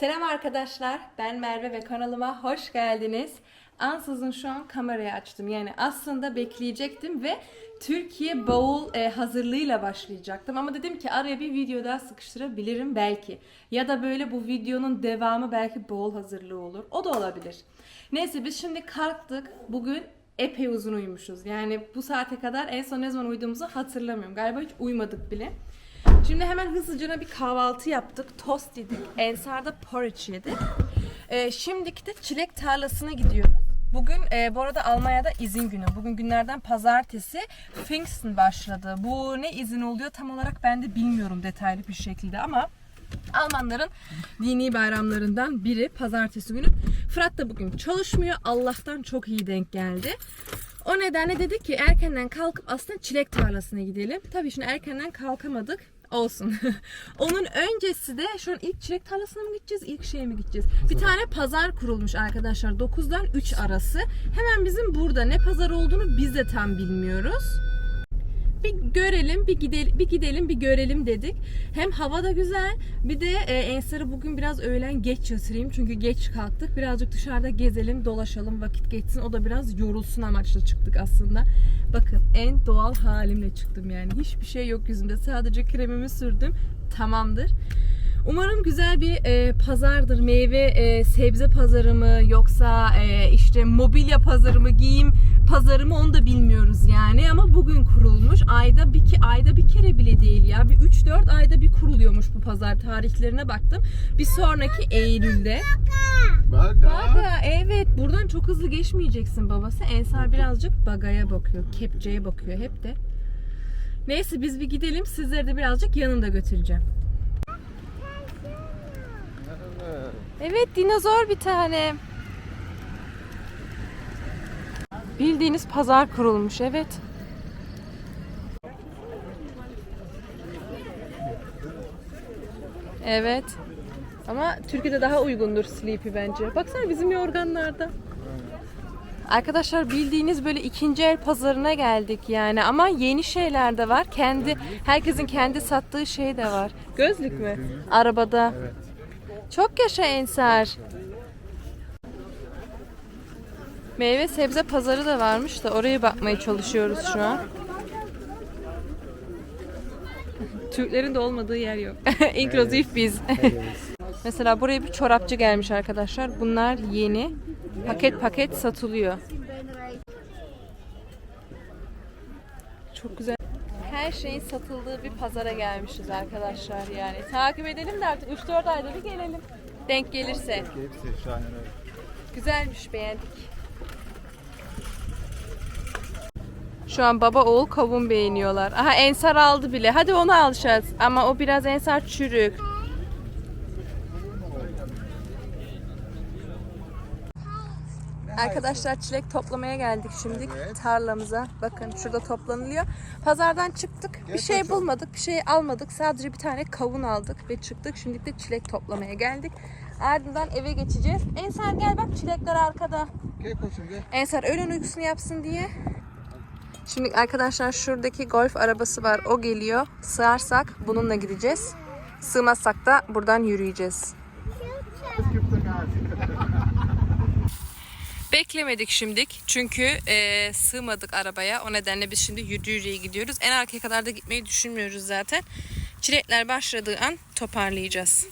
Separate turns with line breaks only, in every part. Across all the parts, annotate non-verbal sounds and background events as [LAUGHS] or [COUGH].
Selam arkadaşlar, ben Merve ve kanalıma hoş geldiniz. Ansızın şu an kamerayı açtım. Yani aslında bekleyecektim ve Türkiye bavul e, hazırlığıyla başlayacaktım. Ama dedim ki araya bir video daha sıkıştırabilirim belki. Ya da böyle bu videonun devamı belki bavul hazırlığı olur. O da olabilir. Neyse biz şimdi kalktık. Bugün epey uzun uyumuşuz. Yani bu saate kadar en son ne zaman uyuduğumuzu hatırlamıyorum. Galiba hiç uyumadık bile. Şimdi hemen hızlıca bir kahvaltı yaptık. Tost yedik. Ensar'da porridge yedik. Ee, şimdiki de çilek tarlasına gidiyoruz. Bugün e, bu arada Almanya'da izin günü. Bugün günlerden pazartesi Pfingsten başladı. Bu ne izin oluyor tam olarak ben de bilmiyorum detaylı bir şekilde ama Almanların dini bayramlarından biri pazartesi günü. Fırat da bugün çalışmıyor. Allah'tan çok iyi denk geldi. O nedenle dedik ki erkenden kalkıp aslında çilek tarlasına gidelim. Tabii şimdi erkenden kalkamadık. Olsun. [LAUGHS] Onun öncesi de şu an ilk çilek tarlasına mı gideceğiz, ilk şeye mi gideceğiz? Bir tane pazar kurulmuş arkadaşlar. 9'dan 3 arası. Hemen bizim burada ne pazar olduğunu biz de tam bilmiyoruz bir görelim, bir gidelim, bir gidelim, bir görelim dedik. Hem hava da güzel, bir de e, Ensar'ı bugün biraz öğlen geç yatırayım çünkü geç kalktık. Birazcık dışarıda gezelim, dolaşalım, vakit geçsin. O da biraz yorulsun amaçlı çıktık aslında. Bakın en doğal halimle çıktım yani. Hiçbir şey yok yüzümde. Sadece kremimi sürdüm. Tamamdır. Umarım güzel bir e, pazardır. Meyve, e, sebze pazarı mı yoksa e, işte mobilya pazarı mı, giyim pazarı mı onu da bilmiyoruz yani. Ama bugün kurulmuş. Ayda bir, ki, ayda bir kere bile değil ya. Bir 3-4 ayda bir kuruluyormuş bu pazar tarihlerine baktım. Bir sonraki Eylül'de. Baga evet buradan çok hızlı geçmeyeceksin babası. Ensar birazcık bagaya bakıyor. Kepçeye bakıyor hep de. Neyse biz bir gidelim. Sizleri de birazcık yanımda götüreceğim. Evet dinozor bir tane. Bildiğiniz pazar kurulmuş evet. Evet. Ama Türkiye'de daha uygundur Sleepy bence. Baksana bizim yorganlarda. Arkadaşlar bildiğiniz böyle ikinci el pazarına geldik yani ama yeni şeyler de var. Kendi herkesin kendi sattığı şey de var. Gözlük mü? Arabada. Çok yaşa Ensar. Meyve sebze pazarı da varmış da oraya bakmaya çalışıyoruz şu an. [LAUGHS] Türklerin de olmadığı yer yok. [LAUGHS] İnklusif biz. [LAUGHS] Mesela buraya bir çorapçı gelmiş arkadaşlar. Bunlar yeni. Paket paket satılıyor. Çok güzel. Her şeyin satıldığı bir pazara gelmişiz arkadaşlar yani. Takip edelim de artık 3-4 ayda bir gelelim. Denk gelirse.
Hepsi şahane.
Güzelmiş beğendik. Şu an baba oğul kavun beğeniyorlar. Aha Ensar aldı bile. Hadi onu alacağız. Ama o biraz Ensar çürük. Arkadaşlar çilek toplamaya geldik şimdi tarlamıza. Bakın şurada toplanılıyor. Pazardan çıktık. Bir şey bulmadık, bir şey almadık. Sadece bir tane kavun aldık ve çıktık. Şimdi de çilek toplamaya geldik. Ardından eve geçeceğiz. Ensar gel bak çilekler arkada.
Gel koçum gel.
Ensar öğlen uykusunu yapsın diye. Şimdi arkadaşlar şuradaki golf arabası var. O geliyor. Sığarsak bununla gideceğiz. Sığmazsak da buradan yürüyeceğiz. [LAUGHS] Beklemedik şimdik çünkü e, sığmadık arabaya. O nedenle biz şimdi yürü yürüye gidiyoruz. En arkaya kadar da gitmeyi düşünmüyoruz zaten. Çilekler başladığı an toparlayacağız.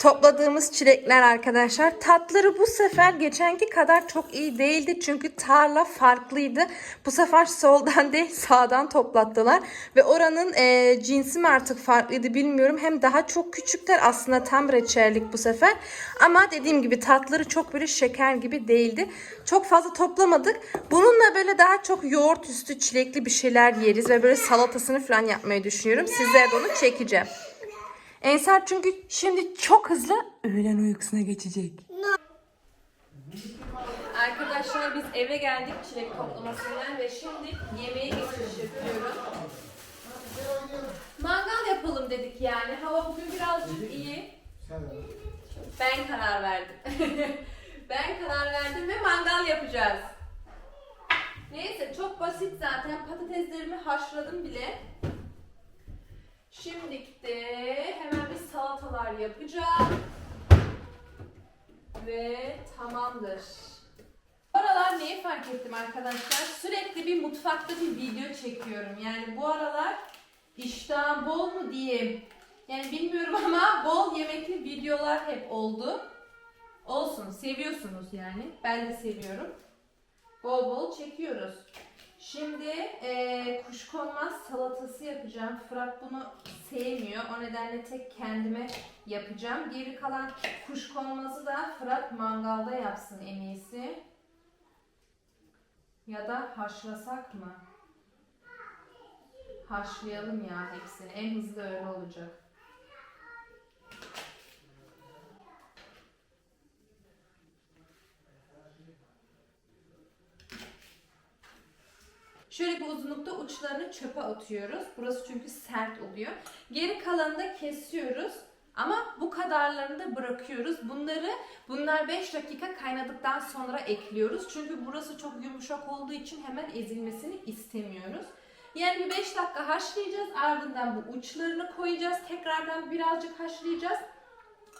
Topladığımız çilekler arkadaşlar. Tatları bu sefer geçenki kadar çok iyi değildi. Çünkü tarla farklıydı. Bu sefer soldan [LAUGHS] değil sağdan toplattılar. Ve oranın e, cinsi mi artık farklıydı bilmiyorum. Hem daha çok küçükler aslında tam reçellik bu sefer. Ama dediğim gibi tatları çok böyle şeker gibi değildi. Çok fazla toplamadık. Bununla böyle daha çok yoğurt üstü çilekli bir şeyler yeriz. Ve böyle salatasını falan yapmayı düşünüyorum. Sizlere de onu çekeceğim. Ensar çünkü şimdi çok hızlı öğlen uykusuna geçecek. Arkadaşlar biz eve geldik çilek toplamasından ve şimdi yemeğe geçiş yapıyorum. Mangal yapalım dedik yani. Hava bugün birazcık iyi. Ben karar verdim. [LAUGHS] ben karar verdim ve mangal yapacağız. Neyse çok basit zaten. Patateslerimi haşladım bile. Şimdilik de hemen bir salatalar yapacağım. Ve tamamdır. Bu aralar neyi fark ettim arkadaşlar? Sürekli bir mutfakta bir video çekiyorum. Yani bu aralar iştahım bol mu diyeyim. Yani bilmiyorum [LAUGHS] ama bol yemekli videolar hep oldu. Olsun, seviyorsunuz yani. Ben de seviyorum. Bol bol çekiyoruz. Şimdi eee kuşkonmaz salatası yapacağım. Fırat bunu sevmiyor. O nedenle tek kendime yapacağım. Geri kalan kuşkonmazı da Fırat mangalda yapsın en iyisi. Ya da haşlasak mı? Haşlayalım ya hepsini. En hızlı öyle olacak. Şöyle bir uzunlukta uçlarını çöpe atıyoruz. Burası çünkü sert oluyor. Geri kalanını da kesiyoruz. Ama bu kadarlarını da bırakıyoruz. Bunları bunlar 5 dakika kaynadıktan sonra ekliyoruz. Çünkü burası çok yumuşak olduğu için hemen ezilmesini istemiyoruz. Yani bir 5 dakika haşlayacağız. Ardından bu uçlarını koyacağız. Tekrardan birazcık haşlayacağız.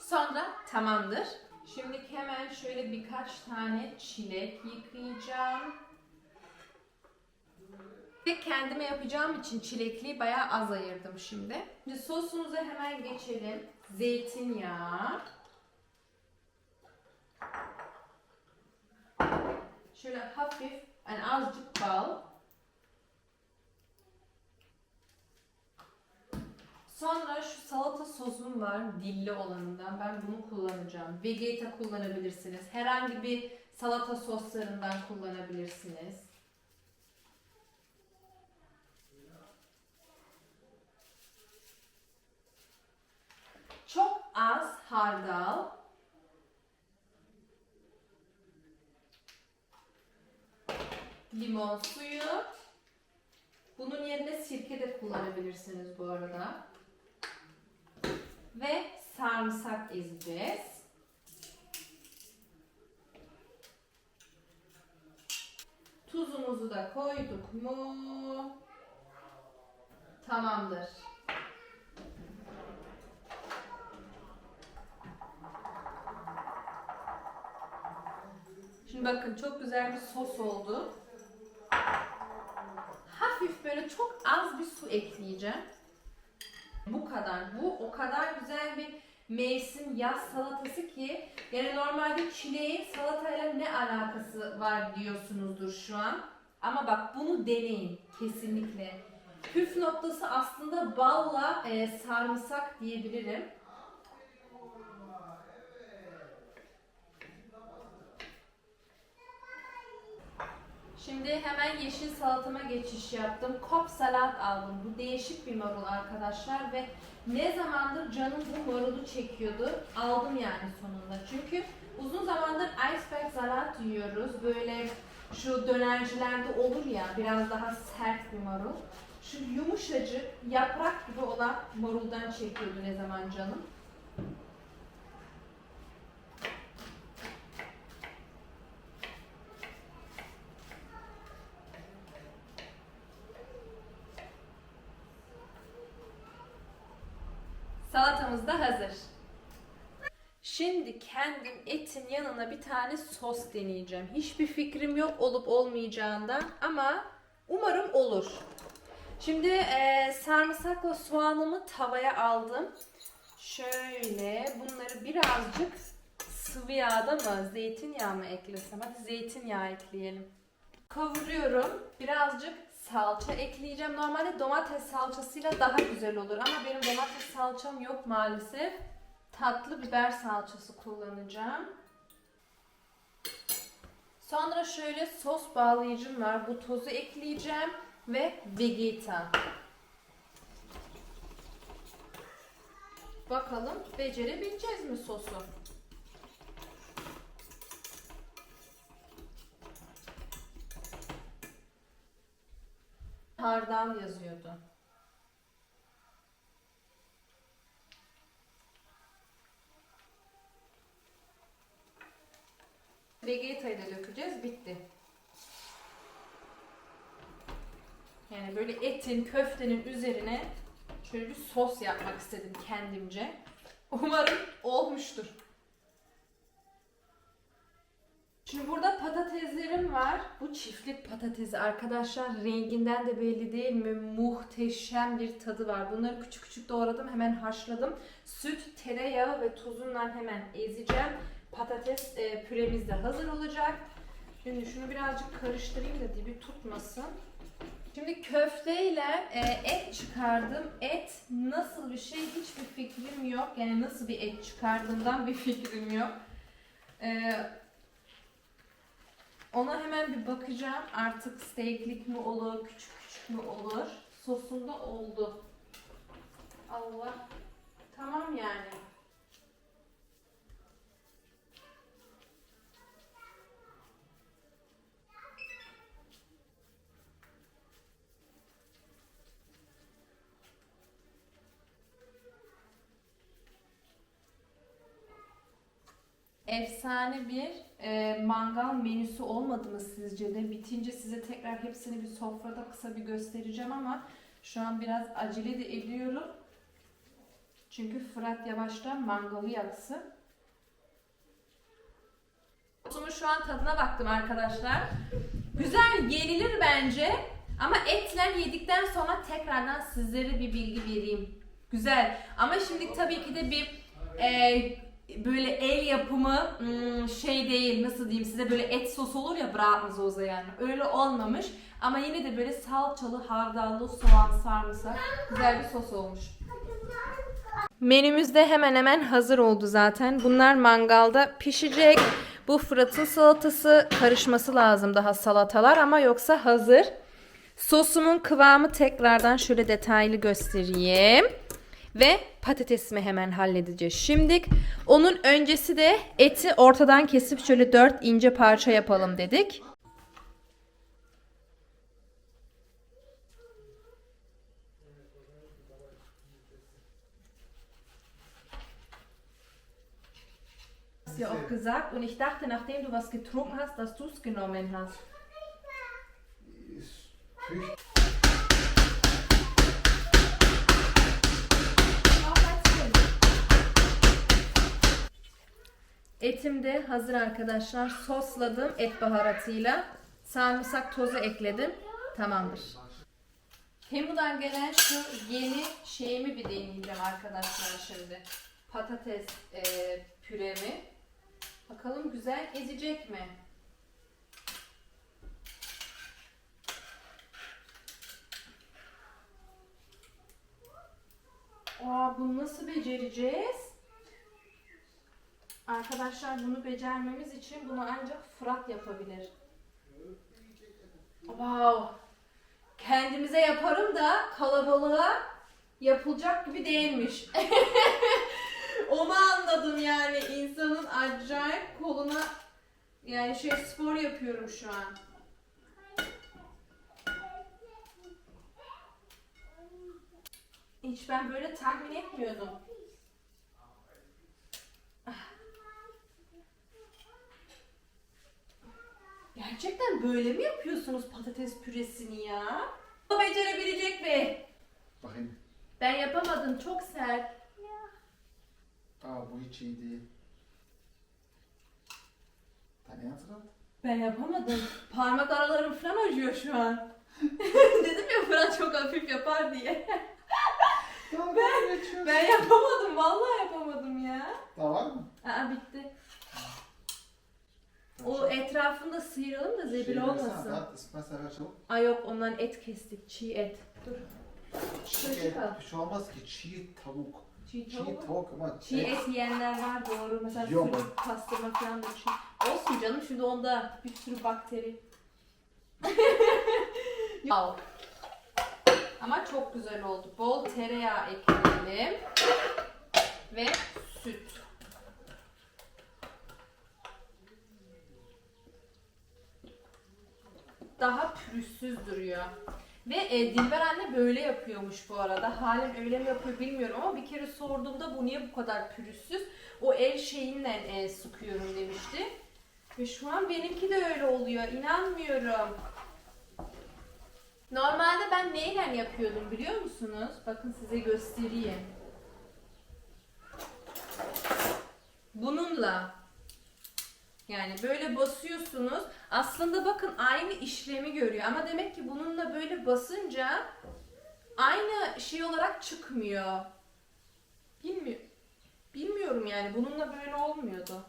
Sonra tamamdır. Şimdi hemen şöyle birkaç tane çilek yıkayacağım. Ve kendime yapacağım için çilekliği bayağı az ayırdım şimdi. Şimdi sosumuza hemen geçelim. Zeytinyağı. Şöyle hafif, yani azıcık bal. Sonra şu salata sosum var, dilli olanından. Ben bunu kullanacağım. Vegeta kullanabilirsiniz. Herhangi bir salata soslarından kullanabilirsiniz. Çok az hardal. Limon suyu. Bunun yerine sirke de kullanabilirsiniz bu arada. Ve sarımsak ezeceğiz. Tuzumuzu da koyduk mu? Tamamdır. Şimdi bakın çok güzel bir sos oldu. Hafif böyle çok az bir su ekleyeceğim. Bu kadar. Bu o kadar güzel bir mevsim yaz salatası ki yani normalde çileğin salatayla ne alakası var diyorsunuzdur şu an. Ama bak bunu deneyin kesinlikle. Püf noktası aslında balla e, sarımsak diyebilirim. Şimdi hemen yeşil salatama geçiş yaptım. Kop salat aldım. Bu değişik bir marul arkadaşlar ve ne zamandır canım bu marulu çekiyordu. Aldım yani sonunda. Çünkü uzun zamandır iceberg salat yiyoruz. Böyle şu dönercilerde olur ya biraz daha sert bir marul. Şu yumuşacık yaprak gibi olan maruldan çekiyordu ne zaman canım. Salatamız da hazır. Şimdi kendim etin yanına bir tane sos deneyeceğim. Hiçbir fikrim yok olup olmayacağından ama umarım olur. Şimdi e, sarımsakla soğanımı tavaya aldım. Şöyle bunları birazcık sıvı yağda mı zeytinyağı mı eklesem? Hadi zeytinyağı ekleyelim. Kavuruyorum. Birazcık salça ekleyeceğim. Normalde domates salçasıyla daha güzel olur ama benim domates salçam yok maalesef. Tatlı biber salçası kullanacağım. Sonra şöyle sos bağlayıcım var. Bu tozu ekleyeceğim ve vegeta. Bakalım becerebileceğiz mi sosu? Hardal yazıyordu. Vegeta'yı da dökeceğiz. Bitti. Yani böyle etin, köftenin üzerine şöyle bir sos yapmak istedim kendimce. Umarım olmuştur. Şimdi burada patateslerim var. Bu çiftlik patatesi arkadaşlar renginden de belli değil mi? Muhteşem bir tadı var. Bunları küçük küçük doğradım. Hemen haşladım. Süt, tereyağı ve tuzundan hemen ezeceğim. Patates e, püremiz de hazır olacak. Şimdi şunu birazcık karıştırayım da dibi tutmasın. Şimdi köfteyle e, et çıkardım. Et nasıl bir şey hiçbir fikrim yok. Yani nasıl bir et çıkardığımdan bir fikrim yok. E, ona hemen bir bakacağım. Artık steaklik mi olur, küçük küçük mü olur? Sosunda oldu. Allah. Tamam yani. Efsane bir e, mangal menüsü olmadı mı sizce de? Bitince size tekrar hepsini bir sofrada kısa bir göstereceğim ama şu an biraz acele de ediyorum. Çünkü Fırat yavaştan mangalı yaksın. Sosumun şu an tadına baktım arkadaşlar. Güzel yenilir bence. Ama etler yedikten sonra tekrardan sizlere bir bilgi vereyim. Güzel. Ama şimdi tabii ki de bir e, böyle el yapımı hmm, şey değil nasıl diyeyim size böyle et sos olur ya bratmazoza yani öyle olmamış ama yine de böyle salçalı hardallı soğan sarımsak güzel bir sos olmuş. Menümüz de hemen hemen hazır oldu zaten. Bunlar mangalda pişecek. Bu Fırat'ın salatası karışması lazım daha salatalar ama yoksa hazır. Sosumun kıvamı tekrardan şöyle detaylı göstereyim. Ve patatesimi hemen halledeceğiz şimdi. Onun öncesi de eti ortadan kesip şöyle 4 ince parça yapalım dedik. Ja auch gesagt und ich dachte, nachdem du was getrunken hast, dass du es genommen hast. Etim de hazır arkadaşlar. Sosladım et baharatıyla. Sarımsak tozu ekledim. Tamamdır. Temu'dan gelen şu yeni şeyimi bir deneyeceğim arkadaşlar şimdi. Patates e, püremi. Bakalım güzel ezecek mi? Aa, bunu nasıl becereceğiz? Arkadaşlar bunu becermemiz için bunu ancak Fırat yapabilir. Wow. Kendimize yaparım da kalabalığa yapılacak gibi değilmiş. [LAUGHS] Onu anladım yani insanın acayip koluna yani şey spor yapıyorum şu an. Hiç ben böyle tahmin etmiyordum. Gerçekten böyle mi yapıyorsunuz patates püresini ya? O becerebilecek mi?
Bakayım.
Ben yapamadım çok sert.
Aa bu hiç iyi değil. Dein Ernsthaft?
Ben yapamadım. [LAUGHS] Parmak aralarım falan acıyor şu an. [LAUGHS] Dedim ya Fırat çok hafif yapar diye.
Ben,
Ben yapamadım vallahi yapamadım ya.
Daha var mı?
Aa bitti. O etrafında sıyıralım da zebil olmasın. Ay yok ondan et kestik çiğ et. Dur.
Çiğ et.
al.
Bir şey olmaz ki çiğ tavuk.
Çiğ
Çiğ
tavuk.
tavuk ama
Çiğ et yiyenler var doğru. Mesela
Yok.
fırın pastırma falan da çiğ. Olsun canım şimdi onda bir sürü bakteri. [LAUGHS] Wow. Ama çok güzel oldu. Bol tereyağı ekleyelim. Ve süt. Daha pürüzsüz duruyor. Ve e, Dilber anne böyle yapıyormuş bu arada. Halen öyle mi yapıyor bilmiyorum ama bir kere sorduğumda bu niye bu kadar pürüzsüz? O el şeyinle e, sıkıyorum demişti. Ve şu an benimki de öyle oluyor. İnanmıyorum. Normalde ben neyle yapıyordum biliyor musunuz? Bakın size göstereyim. bununla yani böyle basıyorsunuz. Aslında bakın aynı işlemi görüyor ama demek ki bununla böyle basınca aynı şey olarak çıkmıyor. Bilmiyorum. Bilmiyorum yani bununla böyle olmuyordu.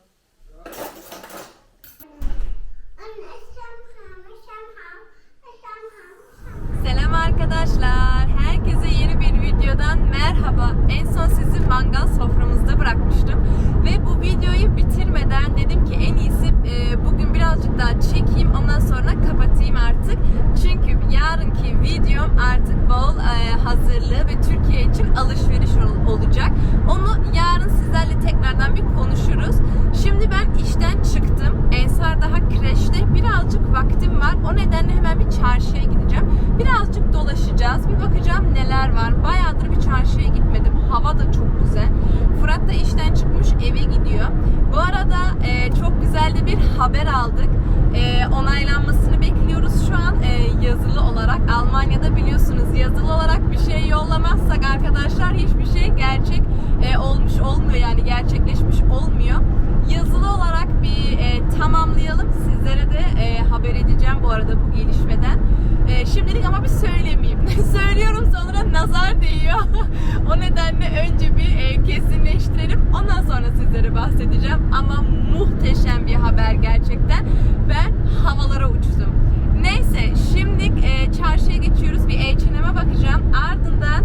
Selam arkadaşlar. Videodan merhaba. En son sizi mangal soframızda bırakmıştım. Ve bu videoyu bitirmeden dedim ki en iyisi e, bugün birazcık daha çekeyim. Ondan sonra kapatayım artık. Çünkü yarınki videom artık bol e, hazırlığı ve Türkiye için alışveriş ol- olacak. Onu yarın sizlerle tekrardan bir konuşuruz. Şimdi ben işten çıktım. Ensar daha kreşte. Birazcık vaktim var. O nedenle hemen bir çarşıya gideceğim. Birazcık dolaşacağız. Bir bakacağım neler var. Bayağıdır bir çarşıya gitmedim. Hava da çok güzel. Fırat da işten çıkmış eve gidiyor. Bu arada e, çok güzel de bir haber aldık. E, onaylanmasını bekliyoruz şu an e, yazılı olarak. Almanya'da biliyorsunuz yazılı olarak bir şey yollamazsak arkadaşlar hiçbir şey gerçek e, olmuş olmuyor yani gerçekleşmiş olmuyor. Yazılı olarak bir e, tamamlayalım. Sizlere de e, haber edeceğim bu arada bu gelişmeden. E, şimdilik ama bir söylemeyeyim. Söylüyorum sonra nazar değiyor. [LAUGHS] o nedenle önce bir e, kesinleştirelim. Ondan sonra sizlere bahsedeceğim. Ama muhteşem bir haber gerçekten. Ben havalara uçtum. Neyse şimdi e, çarşıya geçiyoruz. Bir H&M'e bakacağım. Ardından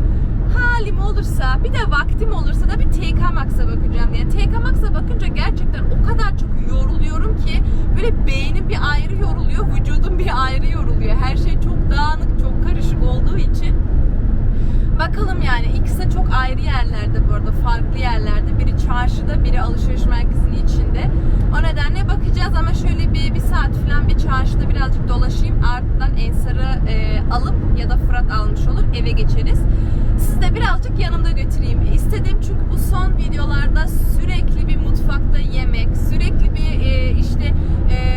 halim olursa bir de vaktim olursa da bir TK Max'a bakacağım diye. TK Max'a bakınca gerçekten o kadar çok yoruluyorum ki böyle beynim bir ayrı yoruluyor, vücudum bir ayrı yoruluyor. Her şey çok dağınık, çok karışık olduğu için. Bakalım yani ikisi de çok ayrı yerlerde bu arada farklı yerlerde. Biri çarşıda biri alışveriş merkezinin içinde. O nedenle bakacağız ama şöyle bir, bir saat falan bir çarşıda birazcık dolaşayım. Ardından Ensar'ı e, alıp ya da Fırat almış olur eve geçeriz. Sizi de birazcık yanımda götüreyim istedim. Çünkü bu son videolarda sürekli bir mutfakta yemek, sürekli bir e, işte e,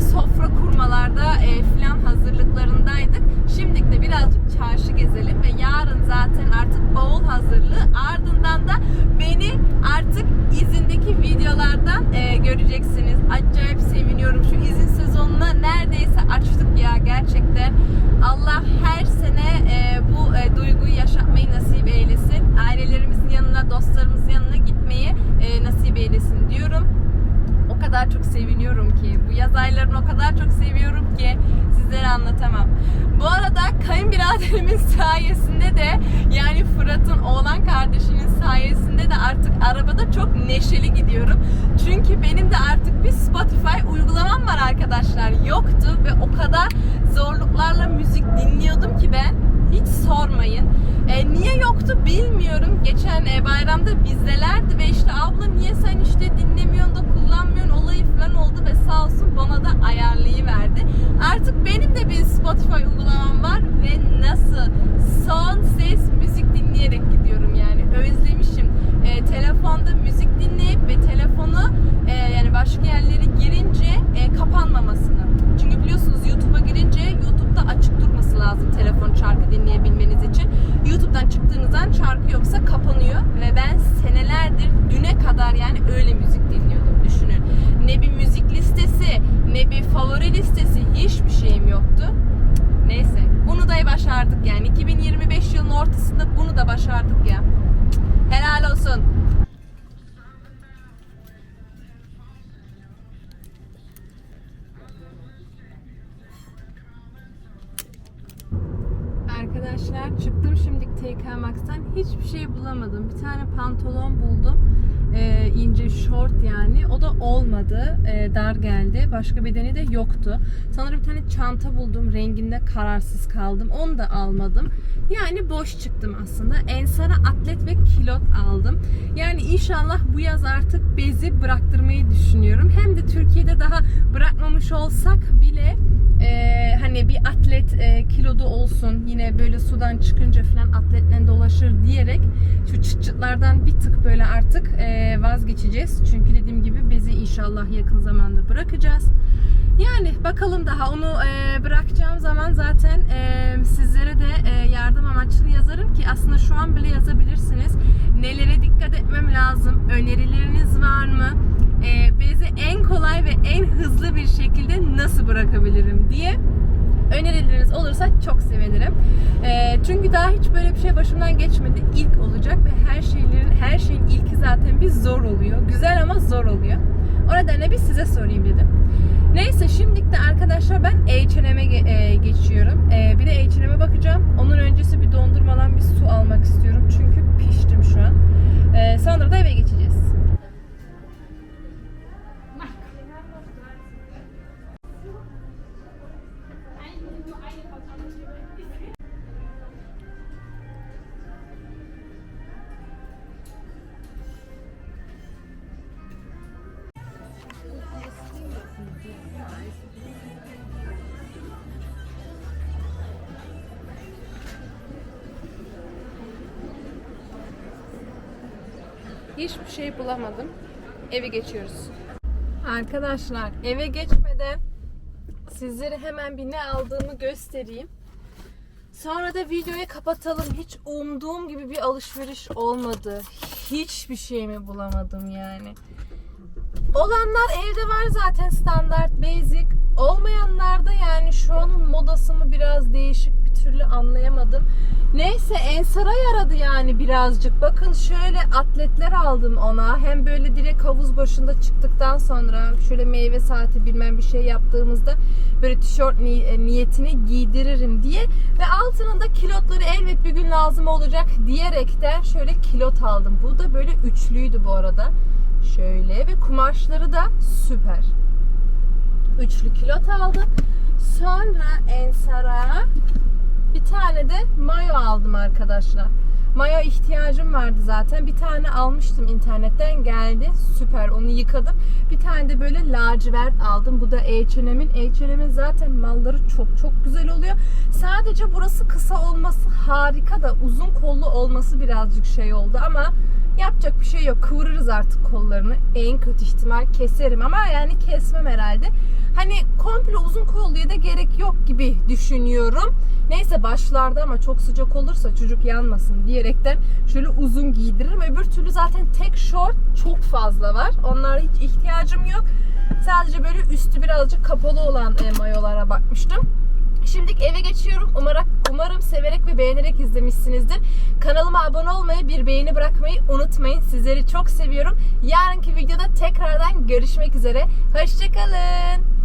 sofra kurmalarda e, filan hazırlıklarındaydık. Şimdi de birazcık çarşı gezelim ve yarın zaten artık bavul hazırlığı ardından da beni artık izindeki videolardan e, göreceksiniz. Acayip seviniyorum. Şu izin sezonuna neredeyse açtık ya gerçekten. Allah her sene e, bu e, duyguyu yaşatmayı nasip eylesin. Ailelerimizin yanına, dostlarımızın yanına gitmeyi e, nasip eylesin diyorum o kadar çok seviniyorum ki. Bu yaz aylarını o kadar çok seviyorum ki sizlere anlatamam. Kayınbiraderimin sayesinde de yani Fırat'ın oğlan kardeşinin sayesinde de artık arabada çok neşeli gidiyorum. Çünkü benim de artık bir Spotify uygulamam var arkadaşlar. Yoktu ve o kadar zorluklarla müzik dinliyordum ki ben. Hiç sormayın. E, niye yoktu bilmiyorum. Geçen e, bayramda bizdelerdi ve işte abla niye sen işte dinlemiyorsun da kullanmıyorsun olayı falan oldu ve sağ olsun bana da ayarlayıverdi. Artık benim de bir Spotify uygulamam var ve nasıl son ses müzik dinleyerek gidiyorum yani özlemişim. E, telefonda müzik dinleyip ve telefonu e, yani başka yerlere girince olmadı. Ee, dar geldi. Başka bedeni de yoktu. Sanırım bir tane çanta buldum. Renginde kararsız kaldım. Onu da almadım. Yani boş çıktım aslında. Ensara atlet ve kilot aldım. Yani inşallah bu yaz artık bezi bıraktırmayı düşünüyorum. Hem de Türkiye'de daha bırakmamış olsak bile e, hani bir atlet e, kilodu olsun yine böyle sudan çıkınca falan atletle dolaşır diyerek şu çıt çıtlardan bir tık böyle artık e, vazgeçeceğiz. Çünkü dediğim gibi bezi Bizi inşallah yakın zamanda bırakacağız. Yani bakalım daha onu e, bırakacağım zaman zaten e, sizlere de e, yardım amaçlı yazarım ki aslında şu an bile yazabilirsiniz. Nelere dikkat etmem lazım? Önerileriniz var mı? E, bezi en kolay ve en hızlı bir şekilde nasıl bırakabilirim diye önerileriniz olursa çok sevinirim. E, çünkü daha hiç böyle bir şey başımdan geçmedi. İlk olacak ve her şeylerin her şeyin ilki zaten bir zor oluyor. Güzel ama zor oluyor. O nedenle bir size sorayım dedim. Neyse şimdilik de arkadaşlar ben H&M'e e, geçiyorum. E, bir de H&M'e bakacağım. Onun öncesi bir dondurmadan bir su almak istiyorum. Çünkü piştim şu an. E, sonra da eve geçeceğiz. Hiçbir şey bulamadım. Eve geçiyoruz. Arkadaşlar eve geçmeden sizlere hemen bir ne aldığımı göstereyim. Sonra da videoyu kapatalım. Hiç umduğum gibi bir alışveriş olmadı. Hiçbir şey mi bulamadım yani. Olanlar evde var zaten standart, basic. Olmayanlar da yani şu anın modası mı biraz değişik türlü anlayamadım. Neyse Ensaray aradı yani birazcık. Bakın şöyle atletler aldım ona. Hem böyle direkt havuz başında çıktıktan sonra şöyle meyve saati bilmem bir şey yaptığımızda böyle tişört ni- e, niyetine giydiririm diye ve altının da kilotları elbet bir gün lazım olacak diyerekten şöyle kilot aldım. Bu da böyle üçlüydü bu arada. Şöyle ve kumaşları da süper. Üçlü kilot aldım. Sonra Ensar'a bir tane de mayo aldım arkadaşlar. Mayo ihtiyacım vardı zaten. Bir tane almıştım internetten geldi. Süper onu yıkadım. Bir tane de böyle lacivert aldım. Bu da H&M'in. H&M'in zaten malları çok çok güzel oluyor. Sadece burası kısa olması harika da uzun kollu olması birazcık şey oldu ama yapacak bir şey yok. Kıvırırız artık kollarını. En kötü ihtimal keserim ama yani kesmem herhalde. Hani komple uzun kolluya da gerek yok gibi düşünüyorum. Neyse başlarda ama çok sıcak olursa çocuk yanmasın diyerekten şöyle uzun giydiririm. Öbür türlü zaten tek short çok fazla var. Onlara hiç ihtiyacım yok. Sadece böyle üstü birazcık kapalı olan e, mayolara bakmıştım. Şimdilik eve geçiyorum. Umarım, umarım severek ve beğenerek izlemişsinizdir. Kanalıma abone olmayı, bir beğeni bırakmayı unutmayın. Sizleri çok seviyorum. Yarınki videoda tekrardan görüşmek üzere. Hoşçakalın.